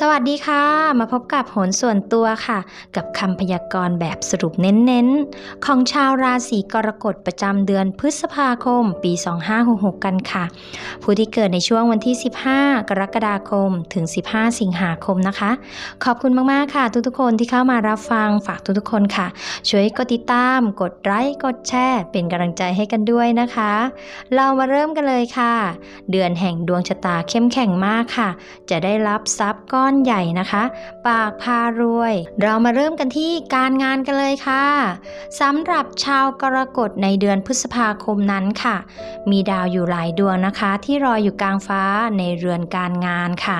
สวัสดีค่ะ มาพบกับโหนส่วนตัวค่ะ กับคำพยากรณ์แบบสรุปเน้นๆ ของชาวราศีกรกฎประจำเดือนพฤษภาคม ปี 2566 กันค่ะ ผู้ที่เกิดในช่วงวันที่ 15 กรกฎาคม ถึง 15 สิงหาคมนะคะ ขอบคุณมากๆค่ะ ทุกๆคนที่เข้ามารับฟังฝากทุกๆคนค่ะ ช่วยกดติดตาม กดไลค์กดแชร์ เป็นกำลังใจให้กันด้วยนะคะ เรามาเริ่มกันเลยค่ะ เดือนแห่งดวงชะตาเข้มแข็งมากค่ะ จะได้รับทรัพย์ก้อนใหญ่นะคะ ปากพารวย เรามาเริ่มกันที่การงานกันเลยค่ะสำหรับชาวกรกฎในเดือนพฤษภาคมนั้นค่ะ มีดาวอยู่หลายดวงนะคะ ที่รอยอยู่กลางฟ้าในเรือนการงานค่ะ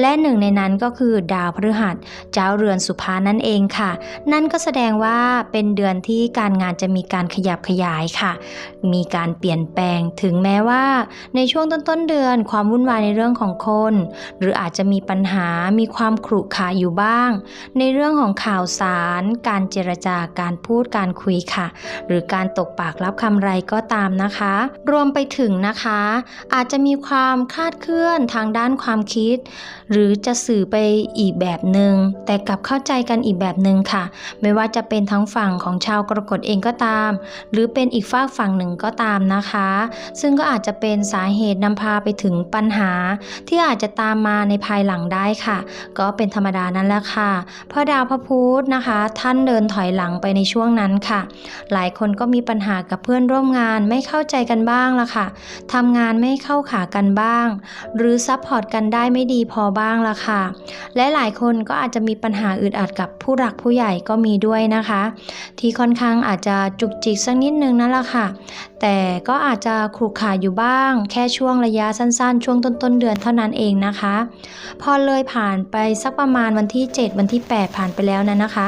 และหนึ่งในนั้นก็คือดาวพฤหัส เจ้าเรือนสุภานั่นเองค่ะ นั่นก็แสดงว่าเป็นเดือนที่การงานจะมีการขยับขยายค่ะ มีการเปลี่ยนแปลงถึงแม้ว่า ในช่วงต้นๆเดือนความวุ่นวายในเรื่องของคน หรืออาจจะมีปัญหามีความขรุขระอยู่บ้าง ในเรื่องของข่าวสาร การเจรจาการพูดการคุยค่ะ หรือการตกปากรับคำไรก็ตามนะคะ รวมไปถึงนะคะ อาจจะมีความคลาดเคลื่อนทางด้านความคิด หรือจะสื่อไปอีกแบบหนึ่งแต่กลับเข้าใจกันอีกแบบหนึ่งค่ะ ไม่ว่าจะเป็นทั้งฝั่งของชาวกรกฎเองก็ตาม หรือเป็นอีกฝากฝั่งหนึ่งก็ตามนะคะ ซึ่งก็อาจจะเป็นสาเหตุนำพาไปถึงปัญหาที่อาจจะตามมาในภายหลังได้ค่ะ ก็เป็นธรรมดานั่นแหละค่ะ เพราะดาวพระพุธนะคะ ท่านเดินถอยหลังไปในช่วงนั้นค่ะ หลายคนก็มีปัญหากับเพื่อนร่วมงานไม่เข้าใจกันบ้างละค่ะทำงานไม่เข้าขากันบ้าง หรือซัพพอร์ตกันได้ไม่ดีพอบ้างละค่ะ และหลายคนก็อาจจะมีปัญหาอึดอัดกับผู้หลักผู้ใหญ่ก็มีด้วยนะคะ ที่ค่อนข้างอาจจะจุกจิกสักนิดนึงนั่นแหละค่ะ แต่ก็อาจจะขรุขระอยู่บ้าง แค่ช่วงระยะสั้นๆ ช่วงต้นๆเดือนเท่านั้นเองนะคะ พอเลยผ่านไปสักประมาณวันที่ 7 วันที่ 8 ผ่านไปแล้วนะนะคะ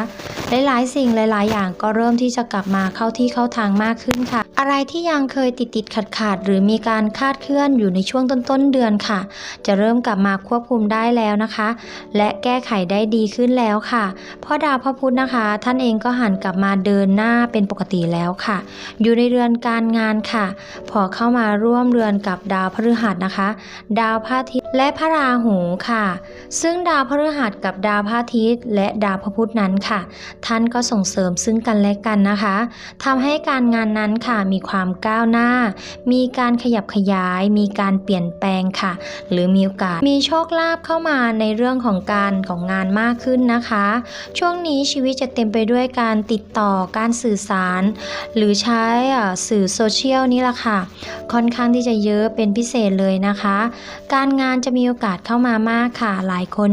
หลายๆ สิ่งหลาย ๆ อย่างก็เริ่มที่จะกลับมาเข้าที่เข้าทางมากขึ้นค่ะ อะไรที่ยังเคยติดติดขัดขาดหรือมีการคาดเคลื่อนอยู่ในช่วงต้นๆเดือนค่ะ จะเริ่มกลับมาควบคุมได้แล้วนะคะ และแก้ไขได้ดีขึ้นแล้วค่ะพราะดาวพระพุธนะคะ ท่านเองก็หันกลับมาเดินหน้าเป็นปกติแล้วค่ะ อยู่ในเรือนการงานค่ะ พอเข้ามาร่วมเรือนกับดาวพฤหัสนะคะ ดาวพระอาทิตย์และพระราหูค่ะ ซึ่งดาวพฤหัสกับดาวพระอาทิตย์ และดาวพระพุธนั้นค่ะ ท่านก็ส่งเสริมซึ่งกันและกันนะคะทำให้การงานนั้นค่ะมีความก้าวหน้า มีการขยับขยาย มีการเปลี่ยนแปลงค่ะ หรือมีโอกาสมีโชคลาภเข้ามาในเรื่องของการของงานมากขึ้นนะคะ ช่วงนี้ชีวิตจะเต็มไปด้วยการติดต่อการสื่อสาร หรือใช้สื่อโซเชียลนี่แหละค่ะ ค่อนข้างที่จะเยอะเป็นพิเศษเลยนะคะ การงานจะมีโอกาสเข้ามามากค่ะหลายคน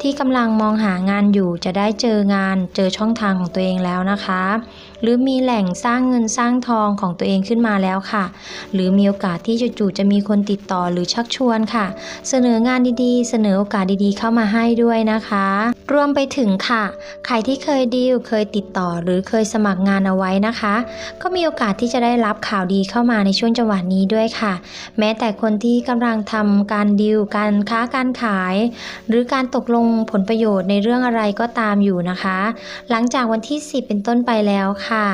ที่กำลังมองหางานอยู่จะได้เจองานเจอช่องทางของตัวเองแล้วนะคะ หรือมีแหล่งสร้างเงินสร้างทองของตัวเองขึ้นมาแล้วค่ะ หรือมีโอกาสที่จู่ๆจะมีคนติดต่อหรือชักชวนค่ะ เสนองานดีๆ เสนอโอกาสดีๆ เข้ามาให้ด้วยนะคะ รวมไปถึงค่ะ ใครที่เคยดีลเคยติดต่อหรือเคยสมัครงานเอาไว้นะคะ ก็มีโอกาสที่จะได้รับข่าวดีเข้ามาในช่วงจังหวะนี้ด้วยค่ะ แม้แต่คนที่กำลังทำการดีลการค้าการขาย หรือการตกลงผลประโยชน์ในเรื่องอะไรก็ตามอยู่นะคะ หลังจากวันที่ 10 เป็นต้นไปแล้วค่ะ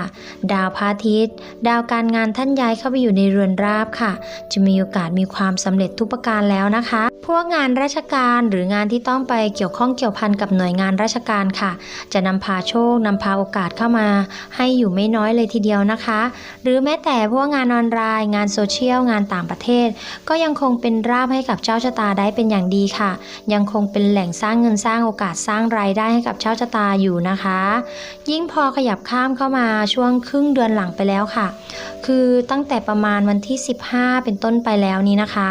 ดาวพระอาทิตย์ ดาวการงานท่านย้ายเข้าไปอยู่ในเรือนราบค่ะ จะมีโอกาสมีความสำเร็จทุกประการแล้วนะคะ พวกงานราชการหรืองานที่ต้องไปเกี่ยวข้องเกี่ยวพันกับหน่วยงานราชการค่ะ จะนำพาโชคนำพาโอกาสเข้ามา ให้อยู่ไม่น้อยเลยทีเดียวนะคะ หรือแม้แต่พวกงานออนไลน์ งานโซเชียลงานต่างประเทศ ก็ยังคงเป็นราบให้กับเจ้าชะตาได้เป็นอย่างดีค่ะ ยังคงเป็นแหล่งสร้างเงินสร้างโอกาสสร้างรายได้ให้กับเจ้าชะตาอยู่นะคะ ยิ่งพอขยับข้ามเข้ามาช่วงครึ่งเดือนหลังไปแล้วค่ะ คือตั้งแต่ประมาณวันที่ 15 เป็นต้นไปแล้วนี้นะคะ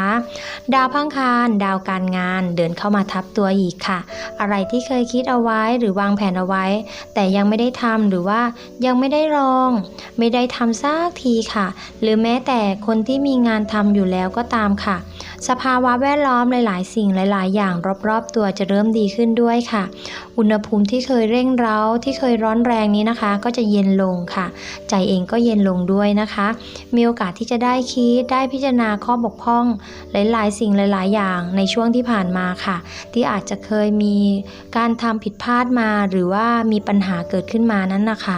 ดาวพังคารดาวการงานเดินเข้ามาทับตัวอีกค่ะ อะไรที่เคยคิดเอาไว้หรือวางแผนเอาไว้ แต่ยังไม่ได้ทำหรือว่ายังไม่ได้ลอง ไม่ได้ทำสักทีค่ะ หรือแม้แต่คนที่มีงานทำอยู่แล้วก็ตามค่ะ สภาวะแวดล้อมหลาย ๆ สิ่งหลาย ๆ อย่างรอบ ๆ ตัวจะเริ่มดีขึ้นด้วยค่ะอุณหภูมิที่เคยเร่งเร้าที่เคยร้อนแรงนี้นะคะ ก็จะเย็นลงค่ะ ใจเองก็เย็นลงด้วยนะคะ มีโอกาสที่จะได้คิดได้พิจารณาข้อบกพร่อง หลาย ๆ สิ่งหลาย ๆ อย่างในช่วงที่ผ่านมาค่ะ ที่อาจจะเคยมีการทำผิดพลาดมาหรือว่ามีปัญหาเกิดขึ้นมานั้นนะคะ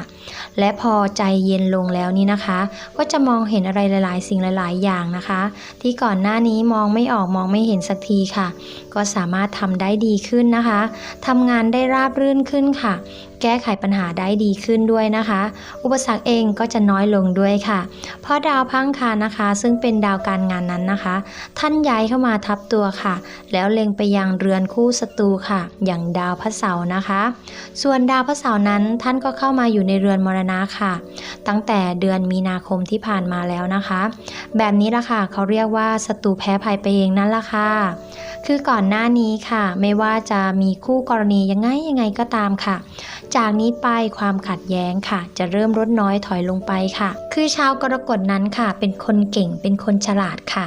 และพอใจเย็นลงแล้วนี่นะคะ ก็จะมองเห็นอะไรหลาย ๆ สิ่งหลาย ๆ อย่างนะคะ ที่ก่อนหน้านี้มองไม่ออกมองไม่เห็นสักทีค่ะ ก็สามารถทำได้ดีขึ้นนะคะทำงานได้ราบรื่นขึ้นค่ะแก้ไขปัญหาได้ดีขึ้นด้วยนะคะ อุปสรรคเองก็จะน้อยลงด้วยค่ะ เพราะดาวพังคารนะคะ ซึ่งเป็นดาวการงานนั้นนะคะ ท่านย้ายเข้ามาทับตัวค่ะ แล้วเล็งไปยังเรือนคู่ศัตรูค่ะ อย่างดาวพระเสาร์นะคะ ส่วนดาวพระเสาร์นั้นท่านก็เข้ามาอยู่ในเรือนมรณะค่ะ ตั้งแต่เดือนมีนาคมที่ผ่านมาแล้วนะคะ แบบนี้ละค่ะเขาเรียกว่าศัตรูแพ้ภัยไปเองนั่นละค่ะคือก่อนหน้านี้ค่ะ ไม่ว่าจะมีคู่กรณียังไงยังไงก็ตามค่ะจากนี้ไปความขัดแย้งค่ะ จะเริ่มลดน้อยถอยลงไปค่ะ คือชาวกรกฎนั้นค่ะ เป็นคนเก่งเป็นคนฉลาดค่ะ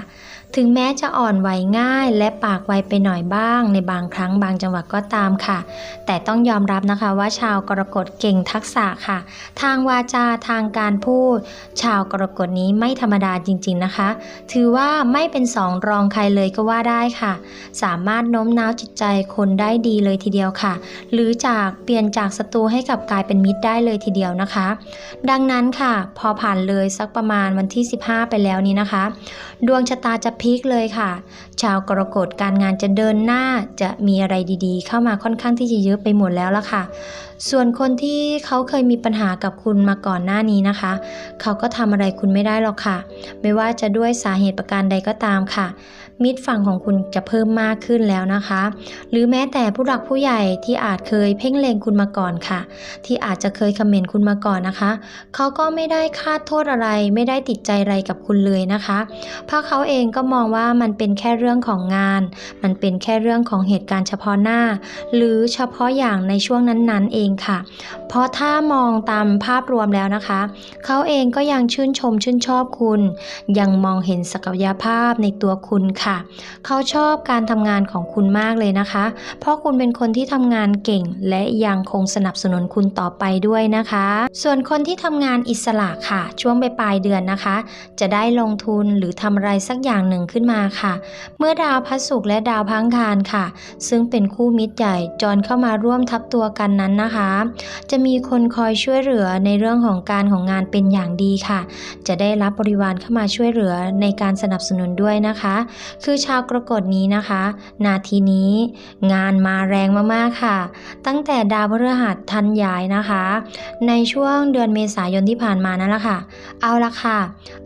ถึงแม้จะอ่อนไหวง่าย และปากไวไปหน่อยบ้าง ในบางครั้งบางจังหวะก็ตามค่ะ แต่ต้องยอมรับนะคะว่าชาวกรกฎเก่งทักษะค่ะ ทางวาจาทางการพูด ชาวกรกฎนี้ไม่ธรรมดาจริง ๆนะคะ ถือว่าไม่เป็นสองรองใครเลยก็ว่าได้ค่ะ สามารถโน้มน้าวจิตใจคนได้ดีเลยทีเดียวค่ะ หรือจากเปลี่ยนจากศัตรูให้กลับกลายเป็นมิตรได้เลยทีเดียวนะคะ ดังนั้นค่ะ พอผ่านเลยสักประมาณวันที่ 15 ไปแล้วนี้นะคะ ดวงชะตาจะพลิกเลยค่ะ ชาวกรกฎการงานจะเดินหน้าจะมีอะไรดีๆ เข้ามาค่อนข้างที่จะเยอะไปหมดแล้วละค่ะ ส่วนคนที่เขาเคยมีปัญหากับคุณมาก่อนหน้านี้นะคะ เขาก็ทำอะไรคุณไม่ได้หรอกค่ะ ไม่ว่าจะด้วยสาเหตุประการใดก็ตามค่ะ มิตรฝั่งของคุณจะเพิ่มมากขึ้นแล้วนะคะ หรือแม้แต่ผู้หลักผู้ใหญ่ที่อาจเคยเพ่งเล็งคุณมาก่อนค่ะ ที่อาจจะเคยคอมเมนต์คุณมาก่อนนะคะ เขาก็ไม่ได้คาดโทษอะไรไม่ได้ติดใจอะไรกับคุณเลยนะคะ เพราะเขาเองก็มองว่ามันเป็นแค่เรื่องของงาน มันเป็นแค่เรื่องของเหตุการณ์เฉพาะหน้า หรือเฉพาะอย่างในช่วงนั้นๆ เองค่ะ เพราะถ้ามองตามภาพรวมแล้วนะคะ เขาเองก็ยังชื่นชมชื่นชอบคุณ ยังมองเห็นศักยภาพในตัวคุณค่ะ เขาชอบการทำงานของคุณมากเลยนะคะ เพราะคุณเป็นคนที่ทำงานเก่ง และยังคงสนับสนุนคุณต่อไปด้วยนะคะ ส่วนคนที่ทำงานอิสระค่ะ ช่วงปลายเดือนนะคะ จะได้ลงทุนหรือทำอะไรสักอย่างหนึ่งขึ้นมาค่ะ เมื่อดาวพระศุกร์และดาวพังคารค่ะ ซึ่งเป็นคู่มิตรใหญ่จรเข้ามาร่วมทับตัวกันนั้นนะคะจะมีคนคอยช่วยเหลือในเรื่องของการของงานเป็นอย่างดีค่ะ จะได้รับบริวารเข้ามาช่วยเหลือในการสนับสนุนด้วยนะคะ คือชาวกรกฎนี้นะคะ นาทีนี้งานมาแรงมากๆค่ะ ตั้งแต่ดาวพฤหัสทันย้ายนะคะ ในช่วงเดือนเมษายนที่ผ่านมานั่นแหละค่ะ เอาละค่ะ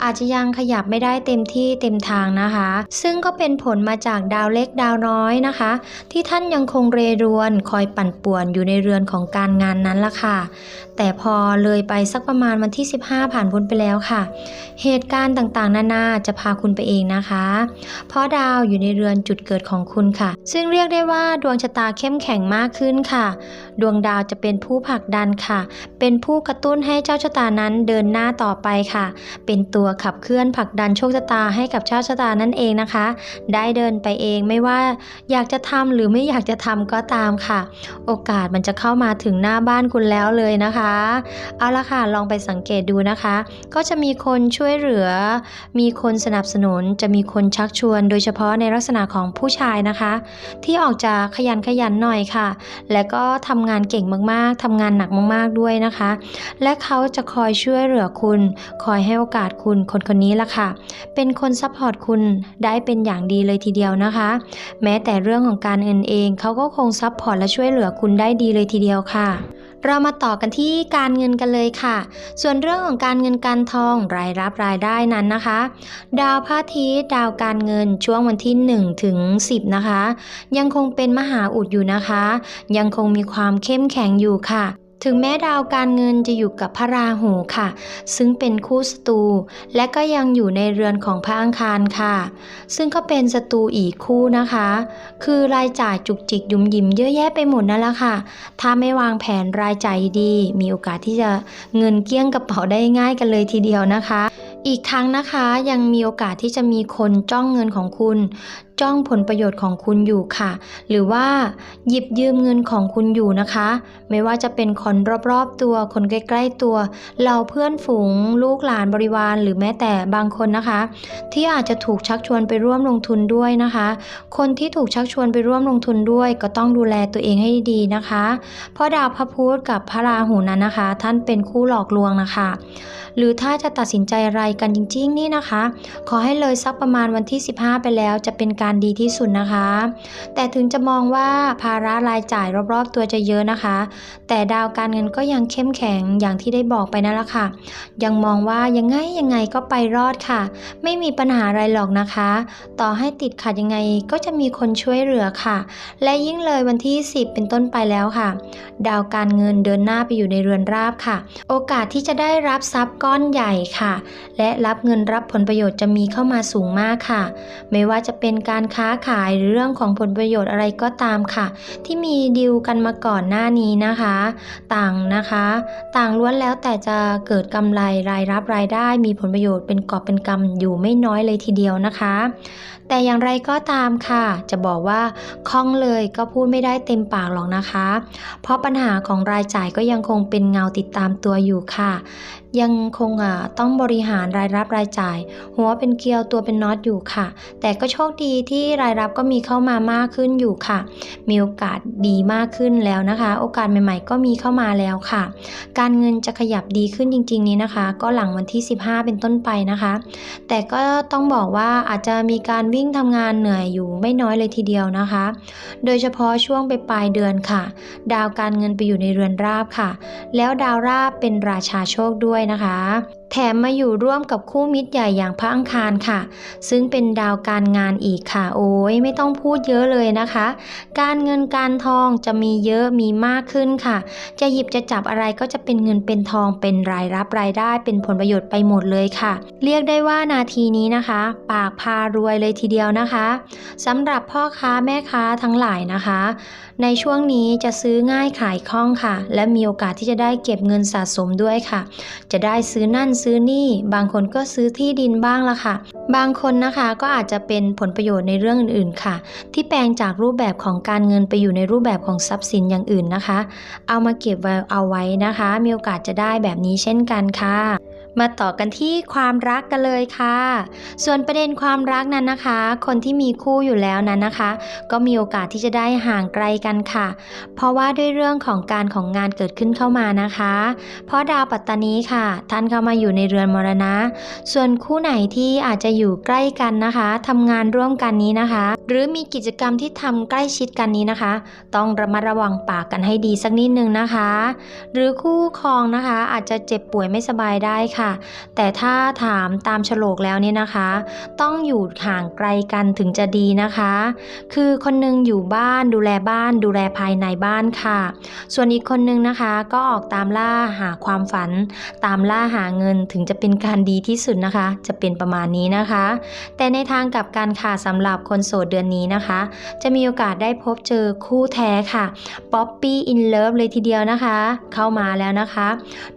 อาจจะยังขยับไม่ได้เต็มที่เต็มทางนะคะ ซึ่งก็เป็นผลมาจากดาวเล็กดาวน้อยนะคะ ที่ท่านยังคงเรรวนคอยปั่นป่วนอยู่ในเรือนของการงานนั้นละค่ะ แต่พอเลยไปสักประมาณวันที่ 15 ผ่านพ้นไปแล้วค่ะ เหตุการณ์ต่างๆ นานาจะพาคุณไปเองนะคะ เพราะดาวอยู่ในเรือนจุดเกิดของคุณค่ะ ซึ่งเรียกได้ว่าดวงชะตาเข้มแข็งมากขึ้นค่ะ ดวงดาวจะเป็นผู้ผลักดันค่ะ เป็นผู้กระตุ้นให้เจ้าชะตานั้นเดินหน้าต่อไปค่ะ เป็นตัวขับเคลื่อนผลักดันโชคชะตาให้กับเจ้าชะตานั่นเองนะคะ ได้เดินไปเองไม่ว่าอยากจะทำหรือไม่อยากจะทำก็ตามค่ะ โอกาสมันจะเข้ามาถึงงหน้าบ้านคุณแล้วเลยนะคะ เอาละค่ะลองไปสังเกตดูนะคะ ก็จะมีคนช่วยเหลือ มีคนสนับสนุน จะมีคนชักชวน โดยเฉพาะในลักษณะของผู้ชายนะคะ ที่ออกจะขยันขยันหน่อยค่ะ และก็ทำงานเก่งมากๆทำงานหนักมากๆด้วยนะคะ และเขาจะคอยช่วยเหลือคุณ คอยให้โอกาสคุณคนคนนี้ละค่ะ เป็นคนซัพพอร์ตคุณได้เป็นอย่างดีเลยทีเดียวนะคะ แม้แต่เรื่องของการเงินเองเขาก็คงซัพพอร์ตและช่วยเหลือคุณได้ดีเลยทีเดียวค่ะเรามาต่อกันที่การเงินกันเลยค่ะ ส่วนเรื่องของการเงินการทองรายรับรายได้นั้นนะคะ ดาวพระอาทิตย์ดาวการเงินช่วงวันที่ 1 ถึง 10 นะคะ ยังคงเป็นมหาอุดอยู่นะคะ ยังคงมีความเข้มแข็งอยู่ค่ะ ถึงแม้ดาวการเงินจะอยู่กับพระราหูค่ะ ซึ่งเป็นคู่ศัตรูและก็ยังอยู่ในเรือนของพระอังคารค่ะ ซึ่งก็เป็นศัตรูอีกคู่นะคะ คือรายจ่ายจุกจิกยุมยิมเยอะแยะไปหมดนั่นแหละค่ะ ถ้าไม่วางแผนรายจ่ายดี มีโอกาสที่จะเงินเกี้ยงกระเป๋าได้ง่ายกันเลยทีเดียวนะคะ อีกทั้งนะคะยังมีโอกาสที่จะมีคนจ้องเงินของคุณ จ้องผลประโยชน์ของคุณอยู่ค่ะ หรือว่าหยิบยืมเงินของคุณอยู่นะคะ ไม่ว่าจะเป็นคนรอบๆตัว คนใกล้ ๆตัว เราเพื่อนฝูง ลูกหลานบริวารหรือแม้แต่บางคนนะคะ ที่อาจจะถูกชักชวนไปร่วมลงทุนด้วยนะคะ คนที่ถูกชักชวนไปร่วมลงทุนด้วย ก็ต้องดูแลตัวเองให้ดีนะคะ เพราะดาวพระพุธกับพระราหูนั้นนะคะ ท่านเป็นคู่หลอกลวงนะคะ หรือถ้าจะตัดสินใจอะไรกันจริง ๆ นี่นะคะ ขอให้เลยสักประมาณวันที่ 15 ไปแล้วจะเป็นการดีที่สุดนะคะ แต่ถึงจะมองว่าภาระรายจ่ายรอบๆตัวจะเยอะนะคะ แต่ดาวการเงินก็ยังเข้มแข็งอย่างที่ได้บอกไปนั่นแหละค่ะ ยังมองว่ายังไงยังไงก็ไปรอดค่ะ ไม่มีปัญหาอะไรหรอกนะคะ ต่อให้ติดขัดยังไงก็จะมีคนช่วยเหลือค่ะ และยิ่งเลยวันที่ 10 เป็นต้นไปแล้วค่ะ ดาวการเงินเดินหน้าไปอยู่ในเรือนราบค่ะ โอกาสที่จะได้รับทรัพย์ก้อนใหญ่ค่ะ และรับเงินรับผลประโยชน์จะมีเข้ามาสูงมากค่ะ ไม่ว่าจะเป็นการการค้าขายหรือเรื่องของผลประโยชน์อะไรก็ตามค่ะ ที่มีดีลกันมาก่อนหน้านี้นะคะ ต่างนะคะ ต่างล้วนแล้วแต่จะเกิดกำไรรายรับรายได้ มีผลประโยชน์เป็นกอบเป็นกำอยู่ไม่น้อยเลยทีเดียวนะคะ แต่อย่างไรก็ตามค่ะ จะบอกว่าคล่องเลยก็พูดไม่ได้เต็มปากหรอกนะคะ เพราะปัญหาของรายจ่ายก็ยังคงเป็นเงาติดตามตัวอยู่ค่ะ ยังคงต้องบริหารรายรับรายจ่าย หัวเป็นเกลียวตัวเป็นน็อตอยู่ค่ะ แต่ก็โชคดีที่รายรับก็มีเข้ามามากขึ้นอยู่ค่ะ มีโอกาสดีมากขึ้นแล้วนะคะ โอกาสใหม่ ๆ ก็มีเข้ามาแล้วค่ะ การเงินจะขยับดีขึ้นจริง ๆ นี้นะคะ ก็หลังวันที่ 15 เป็นต้นไปนะคะ แต่ก็ต้องบอกว่าอาจจะมีการวิ่งทำงานเหนื่อยอยู่ไม่น้อยเลยทีเดียวนะคะ โดยเฉพาะช่วงไปปลายเดือนค่ะ ดาวการเงินไปอยู่ในเรือนราบค่ะ แล้วดาวราบเป็นราชาโชคด้วยนะคะ แถมมาอยู่ร่วมกับคู่มิตรใหญ่อย่างพระอังคารค่ะ ซึ่งเป็นดาวการงานอีกค่ะ โอ้ยไม่ต้องพูดเยอะเลยนะคะ การเงินการทองจะมีเยอะมีมากขึ้นค่ะ จะหยิบจะจับอะไรก็จะเป็นเงินเป็นทองเป็นรายรับรายได้เป็นผลประโยชน์ไปหมดเลยค่ะ เรียกได้ว่านาทีนี้นะคะ ปากพารวยเลยทีเดียวนะคะสำหรับพ่อค้าแม่ค้าทั้งหลายนะคะ ในช่วงนี้จะซื้อง่ายขายคล่องค่ะ และมีโอกาสที่จะได้เก็บเงินสะสมด้วยค่ะ จะได้ซื้อนั่นซื้อนี่ บางคนก็ซื้อที่ดินบ้างละค่ะ บางคนนะคะก็อาจจะเป็นผลประโยชน์ในเรื่องอื่นๆค่ะ ที่แปลงจากรูปแบบของการเงินไปอยู่ในรูปแบบของทรัพย์สินอย่างอื่นนะคะ เอามาเก็บไว้เอาไว้นะคะ มีโอกาสจะได้แบบนี้เช่นกันค่ะ มาต่อกันที่ความรักกันเลยค่ะ ส่วนประเด็นความรักนั้นนะคะ คนที่มีคู่อยู่แล้วนั้นนะคะ ก็มีโอกาสที่จะได้ห่างไกลกันค่ะ เพราะว่าด้วยเรื่องของการของงานเกิดขึ้นเข้ามานะคะ เพราะดาวปัตตานีค่ะ ท่านเข้ามาอยู่ในเรือนมรณะ ส่วนคู่ไหนที่อาจจะอยู่ใกล้กันนะคะทำงานร่วมกันนี้นะคะ หรือมีกิจกรรมที่ทำใกล้ชิดกันนี้นะคะ ต้องระมัดระวังปากกันให้ดีสักนิดนึงนะคะ หรือคู่ครองนะคะ อาจจะเจ็บป่วยไม่สบายได้ค่ะแต่ถ้าถามตามฉลกแล้วเนี่ยนะคะ ต้องอยู่ห่างไกลกันถึงจะดีนะคะ คือคนหนึงอยู่บ้านดูแลบ้านดูแลภายในบ้านค่ะ ส่วนอีกคนนึงนะคะก็ออกตามล่าหาความฝัน ตามล่าหาเงินถึงจะเป็นการดีที่สุดนะคะ จะเป็นประมาณนี้นะคะ แต่ในทางกลับการค่ะสำหรับคนโสดเดือนนี้นะคะ จะมีโอกาสได้พบเจอคู่แท้ค่ะป๊อปปี้อินเลิฟเลยทีเดียวนะคะ เข้ามาแล้วนะคะ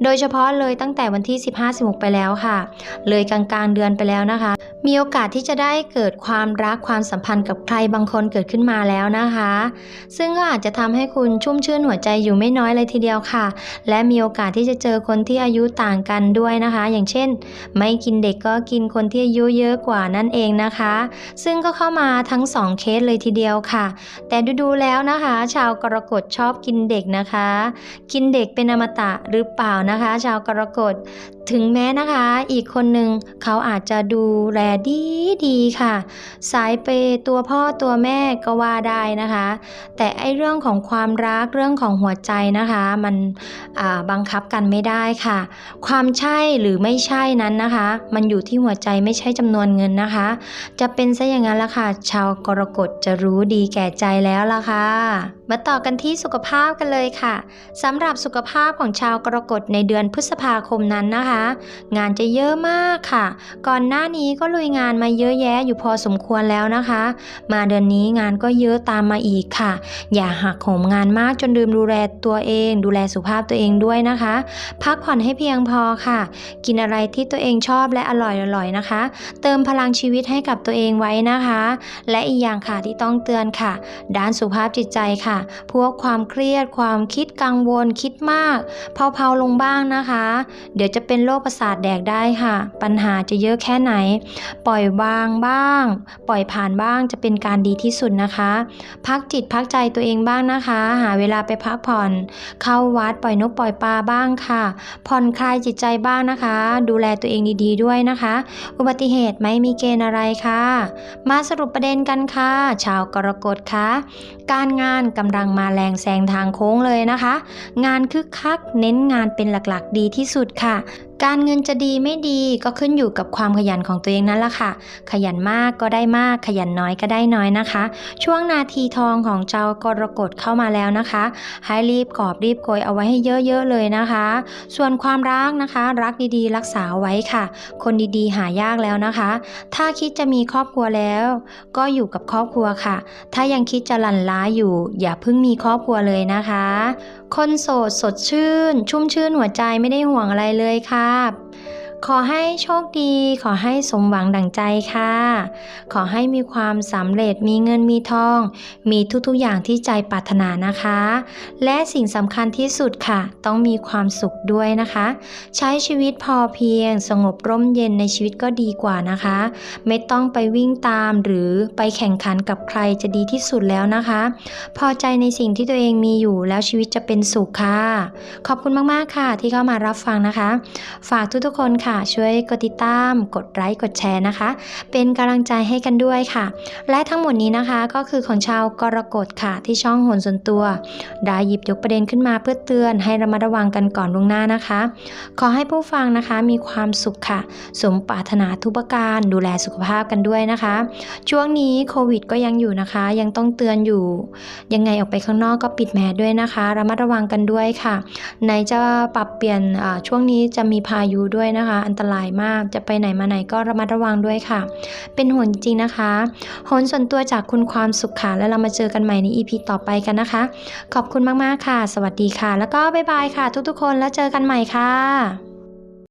โดยเฉพาะเลยตั้งแต่วันที่56 ไปแล้วค่ะ เลยกลางๆเดือนไปแล้วนะคะ มีโอกาสที่จะได้เกิดความรักความสัมพันธ์กับใครบางคนเกิดขึ้นมาแล้วนะคะ ซึ่งก็อาจจะทำให้คุณชุ่มชื่นหัวใจอยู่ไม่น้อยเลยทีเดียวค่ะ และมีโอกาสที่จะเจอคนที่อายุต่างกันด้วยนะคะ อย่างเช่น ไม่กินเด็กก็กินคนที่อายุเยอะกว่านั่นเองนะคะ ซึ่งก็เข้ามาทั้งสองเคสเลยทีเดียวค่ะ แต่ดูๆแล้วนะคะ ชาวกรกฎชอบกินเด็กนะคะ กินเด็กเป็นอมตะหรือเปล่านะคะ ชาวกรกฎ ถึงแม้นะคะ อีกคนหนึ่งเขาอาจจะดูแลดีดีค่ะ สายเปยตัวพ่อตัวแม่ก็ว่าได้นะคะ แต่ไอเรื่องของความรักเรื่องของหัวใจนะคะ มันบังคับกันไม่ได้ค่ะ ความใช่หรือไม่ใช่นั้นนะคะ มันอยู่ที่หัวใจไม่ใช่จำนวนเงินนะคะ จะเป็นซะอย่างนั้นละค่ะ ชาวกรกฎจะรู้ดีแก่ใจแล้วล่ะค่ะมาต่อกันที่สุขภาพกันเลยค่ะสำหรับสุขภาพของชาวกรกฎในเดือนพฤษภาคมนั้นนะคะ งานจะเยอะมากค่ะ ก่อนหน้านี้ก็ลุยงานมาเยอะแยะอยู่พอสมควรแล้วนะคะ มาเดือนนี้งานก็เยอะตามมาอีกค่ะ อย่าหักโหมงานมากจนลืมดูแลตัวเอง ดูแลสุขภาพตัวเองด้วยนะคะ พักผ่อนให้เพียงพอค่ะ กินอะไรที่ตัวเองชอบและอร่อยๆนะคะ เติมพลังชีวิตให้กับตัวเองไว้นะคะ และอีกอย่างค่ะที่ต้องเตือนค่ะ ด้านสุขภาพจิตใจค่ะพวกความเครียด ความคิดกังวลคิดมากเผาๆลงบ้างนะคะ เดี๋ยวจะเป็นโรคประสาทแดกได้ค่ะ ปัญหาจะเยอะแค่ไหน ปล่อยวางบ้าง ปล่อยผ่านบ้างจะเป็นการดีที่สุดนะคะ พักจิตพักใจตัวเองบ้างนะคะ หาเวลาไปพักผ่อน เข้าวัดปล่อยนกปล่อยปลาบ้างค่ะ ผ่อนคลายจิตใจบ้างนะคะ ดูแลตัวเองดีๆด้วยนะคะ อุบัติเหตุไม่มีเกณฑ์อะไรค่ะ มาสรุปประเด็นกันค่ะ ชาวกรกฎคะการงานกำำลังมาแรงแซงทางโค้งเลยนะคะ งานคึกคักเน้นงานเป็นหลักๆดีที่สุดค่ะ การเงินจะดีไม่ดีก็ขึ้นอยู่กับความขยันของตัวเองนั่นแหละค่ะ ขยันมากก็ได้มากขยันน้อยก็ได้น้อยนะคะ ช่วงนาทีทองของเจ้ากรกฎเข้ามาแล้วนะคะ ให้รีบกอบรีบโกยเอาไว้ให้เยอะๆเลยนะคะ ส่วนความรักนะคะ รักดีๆ รักษาไว้ค่ะ คนดีๆ หายากแล้วนะคะ ถ้าคิดจะมีครอบครัวแล้ว ก็อยู่กับครอบครัวค่ะ ถ้ายังคิดจะหลั่นล้าอยู่ อย่าเพิ่งมีครอบครัวเลยนะคะ คนโสดสดชื่น ชุ่มชื่นหัวใจไม่ได้ห่วงอะไรเลยค่ะาพ ขอให้โชคดี ขอให้สมหวังดั่งใจค่ะ ขอให้มีความสำเร็จมีเงินมีทอง มีทุกๆอย่างที่ใจปรารถนานะคะ และสิ่งสำคัญที่สุดค่ะ ต้องมีความสุขด้วยนะคะ ใช้ชีวิตพอเพียง สงบร่มเย็นในชีวิตก็ดีกว่านะคะ ไม่ต้องไปวิ่งตามหรือไปแข่งขันกับใครจะดีที่สุดแล้วนะคะ พอใจในสิ่งที่ตัวเองมีอยู่แล้วชีวิตจะเป็นสุขค่ะ ขอบคุณมากๆค่ะ ที่เข้ามารับฟังนะคะ ฝากทุกๆคนค่ะช่วยกดติดตาม กดไลค์ กดแชร์นะคะ เป็นกำลังใจให้กันด้วยค่ะ และทั้งหมดนี้นะคะก็คือของชาวกรกฎค่ะ ที่ช่องหนส่วนตัว ได้หยิบยกประเด็นขึ้นมาเพื่อเตือนให้ระมัดระวังกันก่อนล่วงหน้านะคะ ขอให้ผู้ฟังนะคะมีความสุขค่ะ สมปรารถนาทุกประการดูแลสุขภาพกันด้วยนะคะ ช่วงนี้โควิดก็ยังอยู่นะคะ ยังต้องเตือนอยู่ ยังไงออกไปข้างนอกก็ปิดแมสด้วยนะคะ ระมัดระวังกันด้วยค่ะ ไหนจะปรับเปลี่ยนช่วงนี้จะมีพายุด้วยนะคะอันตรายมาก จะไปไหนมาไหนก็ระมัดระวังด้วยค่ะ เป็นห่วงจริงๆนะคะหนส่วนตัวจากคุณความสุขค่ะ แล้วเรามาเจอกันใหม่ใน EP ต่อไปกันนะคะ ขอบคุณมากๆค่ะ สวัสดีค่ะ แล้วก็บ๊ายบายค่ะ ทุกๆคนแล้วเจอกันใหม่ค่ะ